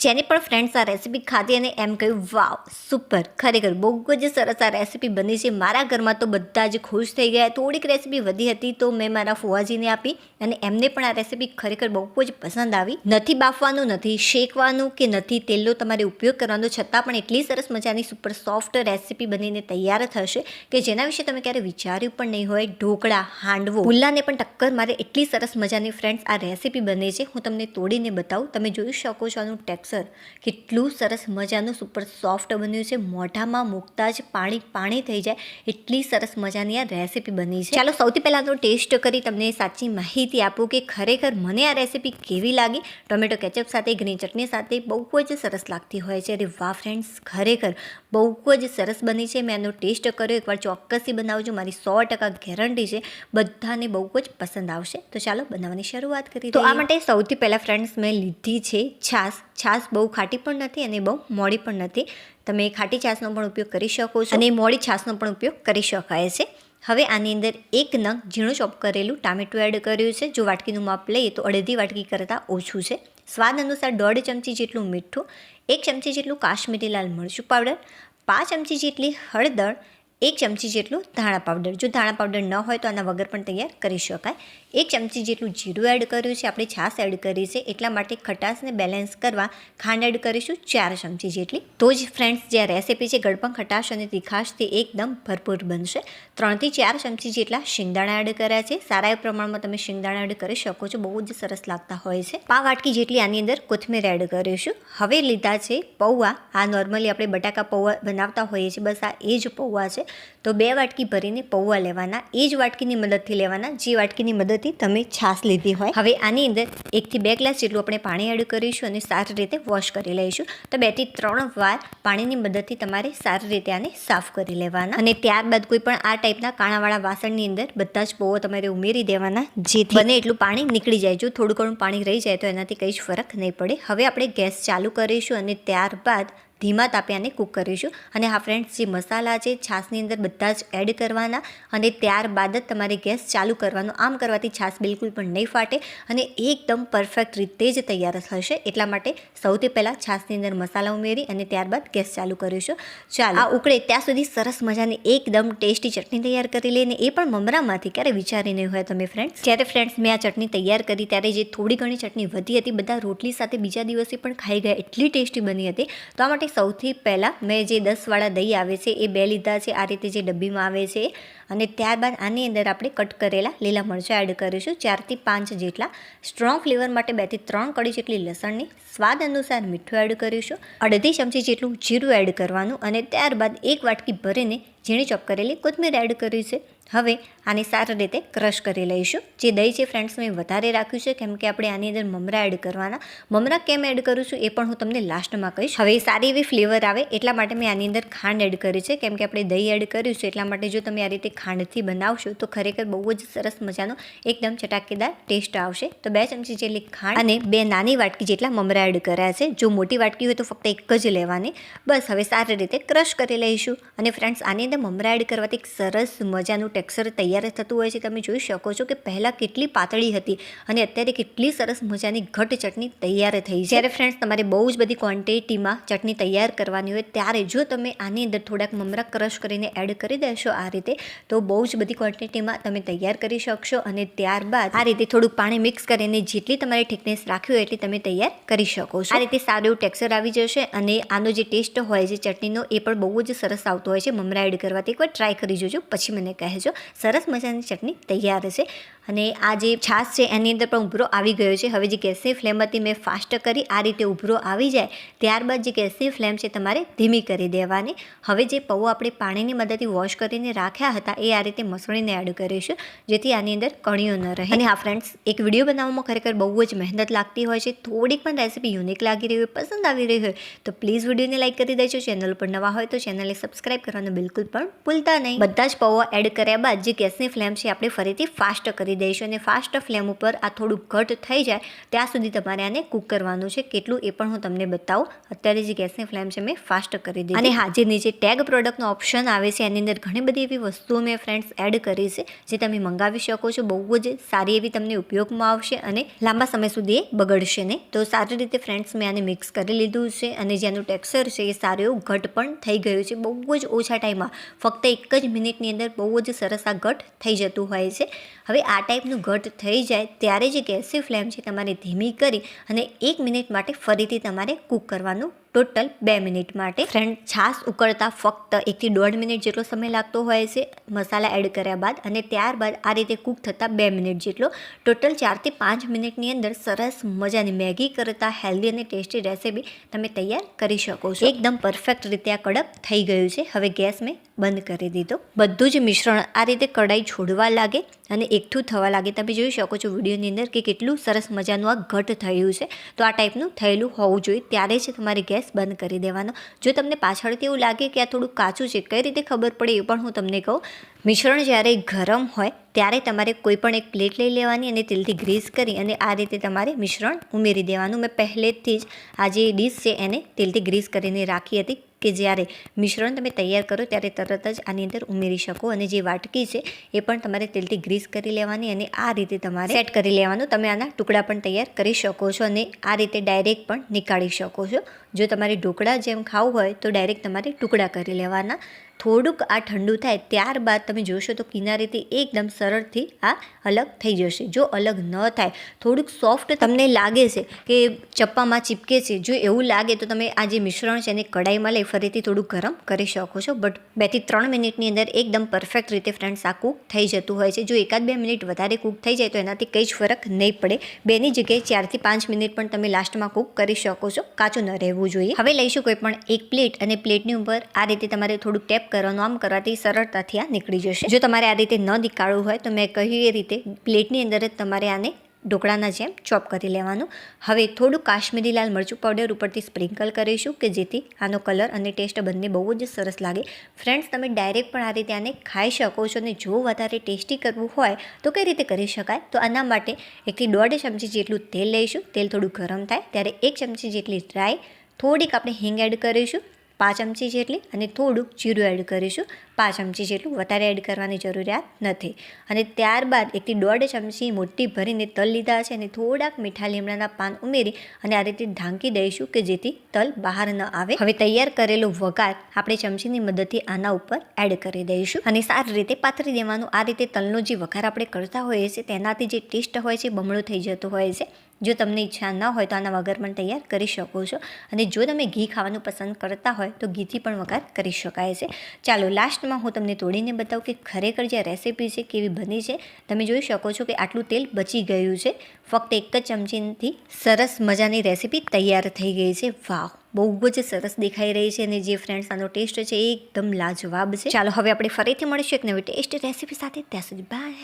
જેને પણ ફ્રેન્ડ્સ આ રેસીપી ખાધી અને એમ કહ્યું, વાવ સુપર ખરેખર બહુ જ સરસ આ રેસીપી બની છે. મારા ઘરમાં તો બધા જ ખુશ થઈ ગયા. થોડીક રેસીપી વધી હતી તો મેં મારા ફુવાજીને આપી અને એમને પણ આ રેસીપી ખરેખર બહુ જ પસંદ આવી. નથી બાફવાનું, નથી શેકવાનું કે નથી તેલનો તમારે ઉપયોગ કરવાનો, છતાં પણ એટલી સરસ મજાની સુપર સોફ્ટ રેસીપી બનીને તૈયાર થશે કે જેના વિશે તમે ક્યારે વિચાર્યું પણ નહીં હોય. ઢોકળા, હાંડવો ઉલ્લાને પણ ટક્કર મારે એટલી સરસ મજાની ફ્રેન્ડ્સ આ રેસીપી બને છે. હું તમને તોડીને બતાવું. તમે જોઈ શકો છો આનું ટેક્સચર કેટલું સરસ મજાનું સુપર સોફ્ટ બન્યું છે. મોઢામાં મૂકતા જ પાણી પાણી થઈ જાય. એટલી સરસ મજાની આ રેસીપી બની છે. ચાલો સૌથી પહેલાં તો ટેસ્ટ કરી તમને સાચી માહિતી આપું કે ખરેખર મને આ રેસીપી કેવી લાગી? ટોમેટો કેચઅપ સાથે ગ્રીન ચટણી સાથે બહુ જ સરસ લાગતી હોય છે. અરે વાહ ફ્રેન્ડ્સ ખરેખર બહુ જ સરસ બની છે. મેં આનો ટેસ્ટ કર્યો. એકવાર ચોક્કસથી બનાવજો. મારી સો ટકા ગેરંટી છે. બધાને બહુ જ પસંદ આવશે. તો ચાલો બનાવવાની શરૂઆત કરી તો આ માટે સૌથી પહેલાં ફ્રેન્ડ્સ મેં લીધી છે છાશ. છાશ બહુ ખાટી પણ નથી અને બહુ મોડી પણ નથી. તમે ખાટી છાશનો પણ ઉપયોગ કરી શકો છો. અને મોડી છાશનો પણ ઉપયોગ કરી શકાય છે. હવે આની અંદર એક નંગ ઝીણું ચોપ કરેલું ટામેટું એડ કર્યું છે. જો વાટકીનું માપ લઈએ તો અડધી વાટકી કરતાં ઓછું છે. સ્વાદ અનુસાર દોઢ ચમચી જેટલું મીઠું, એક ચમચી જેટલું કાશ્મીરી લાલ મરચું પાવડર પાંચ ચમચી જેટલી હળદર એક ચમચી જેટલું ધાણા પાવડર. જો ધાણા પાવડર ન હોય તો આના વગર પણ તૈયાર કરી શકાય. એક ચમચી જેટલું જીરું એડ કર્યું છે. આપણે છાશ એડ કરી છે. એટલા માટે ખટાશને બેલેન્સ કરવા ખાંડ એડ કરીશું ચાર ચમચી જેટલી. તો જ ફ્રેન્ડ્સ જે રેસીપી છે, ગળપણ, ખટાશ અને તીખાશથી એકદમ ભરપૂર બનશે. ત્રણથી ચાર ચમચી જેટલા શિંગદાણા એડ કર્યા છે. સારા પ્રમાણમાં તમે શિંગદાણા એડ કરી શકો છો. બહુ જ સરસ લાગતા હોય છે. પા વાટકી જેટલી આની અંદર કોથમીર એડ કરીશું. હવે લીધા છે પૌવા. આ નોર્મલી આપણે બટાકા પૌવા બનાવતા હોઈએ છીએ. બસ આ એ જ પૌવા છે. તો બે વાટકી ભરીને પૌવા લેવાના, એ જ વાટકીની મદદથી લેવાના, જે વાટકીની મદદથી તમે છાશ લીધી હોય. હવે આની અંદર એકથી બે ગ્લાસ જેટલું આપણે પાણી એડ કરીશું અને સારી રીતે વોશ કરી લઈશું. તો બેથી ત્રણ વાર પાણીની મદદથી તમારે સારી રીતે આને સાફ કરી લેવાના. અને ત્યારબાદ કોઈ પણ આ ટાઈપના કાણાવાળા વાસણની અંદર બધા જ પૌવા તમારે ઉમેરી દેવાના, જેથી બને એટલું પાણી નીકળી જાય. જો થોડું ઘણું પાણી રહી જાય તો એનાથી કંઈ જ ફરક નહીં પડે. હવે આપણે ગેસ ચાલુ કરીશું અને ત્યારબાદ ધીમા તાપે આને કૂક કરીશું. અને હા ફ્રેન્ડ્સ જે મસાલા છે, છાશની અંદર બધા જ એડ કરવાના. અને ત્યારબાદ જ તમારે ગેસ ચાલુ કરવાનો. આમ કરવાથી છાશ બિલકુલ પણ નહીં ફાટે અને એકદમ પરફેક્ટ રીતે જ તૈયાર થશે. એટલા માટે સૌથી પહેલાં છાશની અંદર મસાલા ઉમેરી અને ત્યારબાદ ગેસ ચાલુ કરીશું. ચાલો. આ ઉકળે ત્યાં સુધી સરસ મજાની એકદમ ટેસ્ટી ચટણી તૈયાર કરી લઈને એ પણ મમરામાંથી ક્યારે વિચારી નહીં હોય તમે ફ્રેન્ડ્સ જ્યારે ફ્રેન્ડ્સ મેં આ ચટણી તૈયાર કરી ત્યારે જે થોડી ઘણી ચટણી વધી હતી, બધા રોટલી સાથે બીજા દિવસે પણ ખાઈ ગયા, એટલી ટેસ્ટી બની હતી. તો આ માટે સૌથી પહેલાં મેં જે દસવાળા દહીં આવે છે, એ બે લીધા છે, આ રીતે જે ડબ્બીમાં આવે છે. અને ત્યારબાદ આની અંદર આપણે કટ કરેલા લીલા મરચાં એડ કરીશું. ચારથી પાંચ જેટલા સ્ટ્રોંગ ફ્લેવર માટે બેથી ત્રણ કડી જેટલી લસણની સ્વાદ અનુસાર મીઠું એડ કરીશું. અડધી ચમચી જેટલું જીરું એડ કરવાનું અને ત્યારબાદ એક વાટકી ભરીને ઝીણી ચોપ કરેલી કોથમીર એડ કરી છે. હવે આને સારી રીતે ક્રશ કરી લઈશું. જે દહીં છે ફ્રેન્ડ્સ મેં વધારે રાખ્યું છે કેમ કે આપણે આની અંદર મમરા એડ કરવાના. મમરા કેમ એડ કરું છું એ પણ હું તમને લાસ્ટમાં કહીશ. હવે સારી એવી ફ્લેવર આવે એટલા માટે મેં આની અંદર ખાંડ એડ કરી છે કેમ કે આપણે દહીં એડ કર્યું છે એટલા માટે જો તમે આ રીતે ખાંડથી બનાવશો તો ખરેખર બહુ જ સરસ મજાનો એકદમ ચટાકેદાર ટેસ્ટ આવશે. તો બે ચમચી જેટલી ખાંડ અને બે નાની વાટકી જેટલા મમરા એડ કર્યા છે. જો મોટી વાટકી હોય તો ફક્ત એક જ લેવાની. બસ હવે સારી રીતે ક્રશ કરી લઈશું. અને ફ્રેન્ડ્સ આની અંદર મમરા એડ કરવાથી એક સરસ મજાનું ટેક્સચર તૈયાર થતું હોય છે, તમે જોઈ શકો છો કે પહેલાં કેટલી પાતળી હતી અને અત્યારે કેટલી સરસ મજાની ઘટ ચટણી તૈયાર થઈ જ્યારે ફ્રેન્ડ્સ તમારે બહુ જ બધી ક્વોન્ટિટીમાં ચટણી તૈયાર કરવાની હોય, ત્યારે જો તમે આની અંદર થોડાક મમરા ક્રશ કરીને એડ કરી દેશો આ રીતે, તો બહુ જ બધી ક્વોન્ટિટીમાં તમે તૈયાર કરી શકશો અને ત્યારબાદ આ રીતે થોડુંક પાણી મિક્સ કરીને જેટલી તમારે ઠીકનેસ રાખ્યું હોય એટલી તમે તૈયાર કરી શકો છો. આ રીતે સારું એવું ટેક્સચર આવી જશે અને આનો જે ટેસ્ટ હોય છે ચટણીનો, એ પણ બહુ જ સરસ આવતો હોય છે. મમરા એડ કરવાથી એકવાર ટ્રાય કરી જોજો, પછી મને કહેજો. સરસ મજાની ચટણી તૈયાર છે અને આ જે છાશ છે એની અંદર પણ ઉભરો આવી ગયો છે. હવે જે ગેસની ફ્લેમ હતી મેં ફાસ્ટ કરી, આ રીતે ઉભરો આવી જાય, ત્યારબાદ જે ગેસની ફ્લેમ છે તમારે ધીમી કરી દેવાની. હવે જે પૌ આપણે પાણીની મદદથી વોશ કરીને રાખ્યા હતા, એ આ રીતે મસળીને એડ કરીશું, જેથી આની અંદર કણીઓ ન રહે. અને હા ફ્રેન્ડ્સ, એક વીડિયો બનાવવામાં ખરેખર બહુ જ મહેનત લાગતી હોય છે. થોડીક પણ રેસીપી યુનિક લાગી રહી હોય, પસંદ આવી રહી હોય, તો પ્લીઝ વિડીયોને લાઇક કરી દેજો. ચેનલ પર નવા હોય તો ચેનલને સબસ્ક્રાઇબ કરવાનું બિલકુલ પણ ભૂલતા નહીં. બધા જ પૌવા એડ કર્યા કર્યા બાદ જે ગેસની ફ્લેમ છે આપણે ફરીથી ફાસ્ટ કરી દઈશું અને ફાસ્ટ ફ્લેમ ઉપર આ થોડું ઘટ થઈ જાય ત્યાં સુધી તમારે આને કૂક કરવાનું છે. કેટલું એ પણ હું તમને બતાવું. અત્યારે જે ગેસની ફ્લેમ છે મેં ફાસ્ટ કરી દીધી. અને હા, જે નીચે ટેગ પ્રોડક્ટનો ઓપ્શન આવે છે, એની અંદર ઘણી બધી એવી વસ્તુઓ મેં ફ્રેન્ડ્સ એડ કરી છે, જે તમે મંગાવી શકો છો. બહુ જ સારી એવી તમને ઉપયોગમાં આવશે અને લાંબા સમય સુધી એ બગડશે નહીં. તો સારી રીતે ફ્રેન્ડ્સ મેં આને મિક્સ કરી લીધું છે અને જેનું ટેક્સચર છે એ સારું એવું ઘટ પણ થઈ ગયું છે. બહુ જ ઓછા ટાઈમમાં, ફક્ત એક જ મિનિટની અંદર બહુ જ સરસ આ ઘટ થઈ જતું હોય છે. હવે આ ટાઈપનું ઘટ થઈ જાય ત્યારે જે ગેસની ફ્લેમ છે તમારે ધીમી કરી અને એક મિનિટ માટે ફરીથી તમારે કૂક કરવાનું ટોટલ બે મિનિટ માટે. ફ્રેન્ડ છાશ ઉકળતા ફક્ત એકથી દોઢ મિનિટ જેટલો સમય લાગતો હોય છે. મસાલા એડ કર્યા બાદ અને ત્યારબાદ આ રીતે કૂક થતાં બે મિનિટ જેટલો. ટોટલ ચારથી પાંચ મિનિટની અંદર સરસ મજાની મેગી કરતાં હેલ્ધી અને ટેસ્ટી રેસીપી તમે તૈયાર કરી શકો છો. એકદમ પરફેક્ટ રીતે આ કડક થઈ ગયું છે. હવે ગેસ મેં બંધ કરી દીધો. બધું જ મિશ્રણ આ રીતે કઢાઈ છોડવા લાગે અને એકઠું થવા લાગે. તમે જોઈ શકો છો વિડીયોની અંદર કે કેટલું સરસ મજાનું આ ઘટ થયું છે. તો આ ટાઈપનું થયેલું હોવું જોઈએ. ત્યારે જ તમારી ગેસ બંધ કરી દેવાનો. જો તમને પાછળથી એવું લાગે કે આ થોડું કાચું છે, કઈ રીતે ખબર પડે એ પણ હું તમને કહું. મિશ્રણ જ્યારે ગરમ હોય, ત્યારે તમારે કોઈ પણ એક પ્લેટ લઈ લેવાની અને તેલથી ગ્રીસ કરી અને આ રીતે તમારે મિશ્રણ ઉમેરી દેવાનું. મેં પહેલેથી જ આ જે ડીશ છે એને તેલથી ગ્રીસ કરીને રાખી હતી. કે જ્યારે મિશ્રણ તમે તૈયાર કરો ત્યારે તરત જ આની અંદર ઉમેરી શકો અને જે વાટકી છે એ પણ તમારે તેલથી ગ્રીસ કરી લેવાની અને આ રીતે તમારે સેટ કરી લેવાનું. તમે આના ટુકડા પણ તૈયાર કરી શકો છો અને આ રીતે ડાયરેક્ટ પણ નીકાળી શકો છો. જો તમારે ઢોકળા જેમ ખાવું હોય તો ડાયરેક્ટ તમારે ટુકડા કરી લેવાના. થોડુંક આ ઠંડુ થાય ત્યારબાદ તમે જોશો તો કિનારીથી એકદમ સરળથી આ અલગ થઈ જશે. જો અલગ ન થાય, થોડુંક સોફ્ટ તમને લાગે છે કે ચપ્પામાં ચીપકે છે, જો એવું લાગે તો તમે આ જે મિશ્રણ છે એને કડાઈમાં લઈ ફરીથી થોડું ગરમ કરી શકો છો. બટ બેથી ત્રણ મિનિટની અંદર એકદમ પરફેક્ટ રીતે ફ્રેન્ડ્સ આ કૂક થઈ જતું હોય છે. જો એકાદ બે મિનિટ વધારે કૂક થઈ જાય તો એનાથી કંઈ જ ફરક નહીં પડે. બેની જગ્યાએ ચારથી પાંચ મિનિટ પણ તમે લાસ્ટમાં કૂક કરી શકો છો. કાચું ન રહેવું જોઈએ. હવે લઈશું કોઈ પણ એક પ્લેટ અને પ્લેટની ઉપર આ રીતે તમારે થોડુંક ટેપ કરવાનું આમ કરવાથી સરળતાથી આ નીકળી જશે. જો તમારે આ રીતે ન નીકાળવું હોય, તો મેં કહ્યું એ રીતે પ્લેટની અંદર જ તમારે આને ઢોકળાના જેમ ચોપ કરી લેવાનું. હવે થોડું કાશ્મીરી લાલ મરચું પાવડર ઉપરથી સ્પ્રિંકલ કરીશું, કે જેથી આનો કલર અને ટેસ્ટ બંને બહુ જ સરસ લાગે. ફ્રેન્ડ્સ તમે ડાયરેક્ટ પણ આ રીતે આને ખાઈ શકો છો અને જો વધારે ટેસ્ટી કરવું હોય, તો કઈ રીતે કરી શકાય? તો આના માટે એકથી દોઢ ચમચી જેટલું તેલ લઈશું. તેલ થોડું ગરમ થાય. ત્યારે એક ચમચી જેટલી ડ્રાય થોડીક આપણે હિંગ એડ કરીશું. પાંચ ચમચી જેટલી અને થોડુંક જીરું એડ કરીશું. પાંચ ચમચી જેટલું વધારે એડ કરવાની જરૂરિયાત નથી. અને ત્યારબાદ એકથી દોઢ ચમચી મોટી ભરીને તલ લીધા છે અને થોડાક મીઠા લીમડાના પાન ઉમેરી અને આ રીતે ઢાંકી દઈશું કે જેથી તલ બહાર ન આવે. હવે તૈયાર કરેલો વઘાર આપણે ચમચીની મદદથી આના ઉપર એડ કરી દઈશું. અને સારી રીતે પાથરી દેવાનું. આ રીતે તલનો જે વઘાર આપણે કરતા હોઈએ છીએ તેનાથી જે ટેસ્ટ હોય છે બમણો થઈ જતો હોય છે. જો તમને ઈચ્છા ન હોય તો આના વગર પણ તૈયાર કરી શકો છો. અને જો તમે ઘી ખાવાનું પસંદ કરતા હોય તો ઘીથી પણ વઘાર કરી શકાય છે. ચાલો લાસ્ટમાં હું તમને તોડીને બતાવું કે ખરેખર જે રેસીપી છે કેવી બની છે. તમે જોઈ શકો છો કે આટલું તેલ બચી ગયું છે. ફક્ત એક જ ચમચીથી સરસ મજાની રેસીપી તૈયાર થઈ ગઈ છે. વાહ! બહુ જ સરસ દેખાઈ રહી છે અને જે ફ્રેન્ડ્સ આનો ટેસ્ટ છે એ એકદમ લાજવાબ છે. ચાલો હવે આપણે ફરીથી મળીશું એક નવી ટેસ્ટ રેસીપી સાથે. ત્યાં સુધી બાય